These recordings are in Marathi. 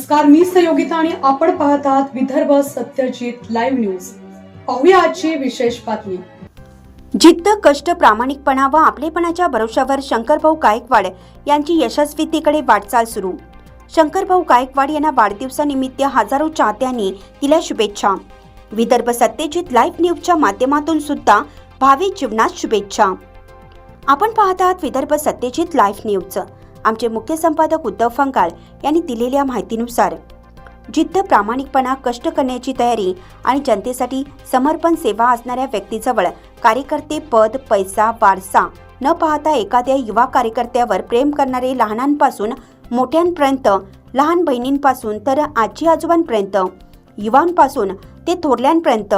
नमस्कार मी सहयोगिता आणि आपण पाहत आहात विदर्भ सत्यजित लाईव्ह न्यूज. पाहूया आजची विशेष बातमी. जिद्द कष्ट प्रामाणिकपणा व आपलेपणाच्या भरोशावर शंकरभाऊ गायकवाड यांची यशस्वीतेकडे वाटचाल सुरू. शंकरभाऊ गायकवाड यांना वाढदिवसानिमित्त हजारो चाहत्यांनी दिल्या शुभेच्छा. विदर्भ सत्यजित लाईव्ह न्यूजच्या माध्यमातून सुद्धा भावी जीवनात शुभेच्छा. आपण पाहत आहात विदर्भ सत्यजित लाईव्ह न्यूज. आमचे मुख्य संपादक उद्धव फंगाळ यांनी दिलेल्या माहितीनुसार जिद्द प्रामाणिकपणा कष्ट करण्याची तयारी आणि जनतेसाठी समर्पण सेवा असणाऱ्या व्यक्तीजवळ कार्यकर्ते पद पैसा वारसा न पाहता एखाद्या युवा कार्यकर्त्यावर प्रेम करणारे लहानांपासून मोठ्यांपर्यंत लहान बहिणींपासून तर आजी आजोबांपर्यंत युवांपासून ते थोरल्यांपर्यंत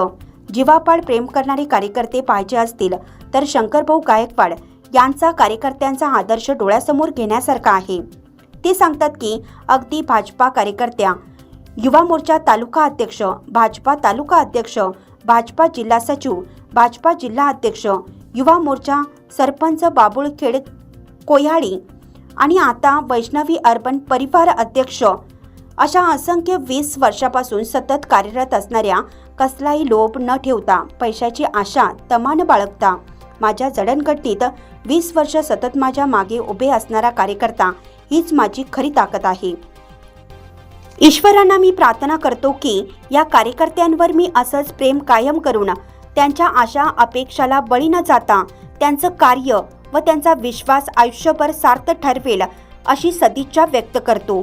जीवापाड प्रेम करणारे कार्यकर्ते पाहिजे असतील तर शंकरभाऊ गायकवाड यांचा कार्यकर्त्यांचा आदर्श डोळ्यासमोर घेण्यासारखा आहे. ते सांगतात की अगदी भाजपा कार्यकर्त्या युवा मोर्चा तालुका अध्यक्ष भाजपा तालुका अध्यक्ष भाजपा जिल्हा सचिव भाजपा जिल्हा अध्यक्ष युवा मोर्चा सरपंच बाबुळखेड कोयाळी आणि आता वैष्णवी अर्बन परिवार अध्यक्ष. अशा असंख्य वीस वर्षापासून सतत कार्यरत असणाऱ्या कसलाही लोभ न ठेवता पैशाची आशा तमान बाळगता. माझ्या जडणघडणीत वीस वर्ष सतत माझ्या मागे उभे असणारा कार्यकर्ता हीच माझी खरी ताकद आहे. ईश्वरांना मी प्रार्थना करतो की या कार्यकर्त्यांवर मी असंच प्रेम कायम करून त्यांच्या आशा अपेक्षाला बळी न जाता त्यांचं कार्य व त्यांचा विश्वास आयुष्यभर सार्थ ठरवेल अशी सदिच्छा व्यक्त करतो.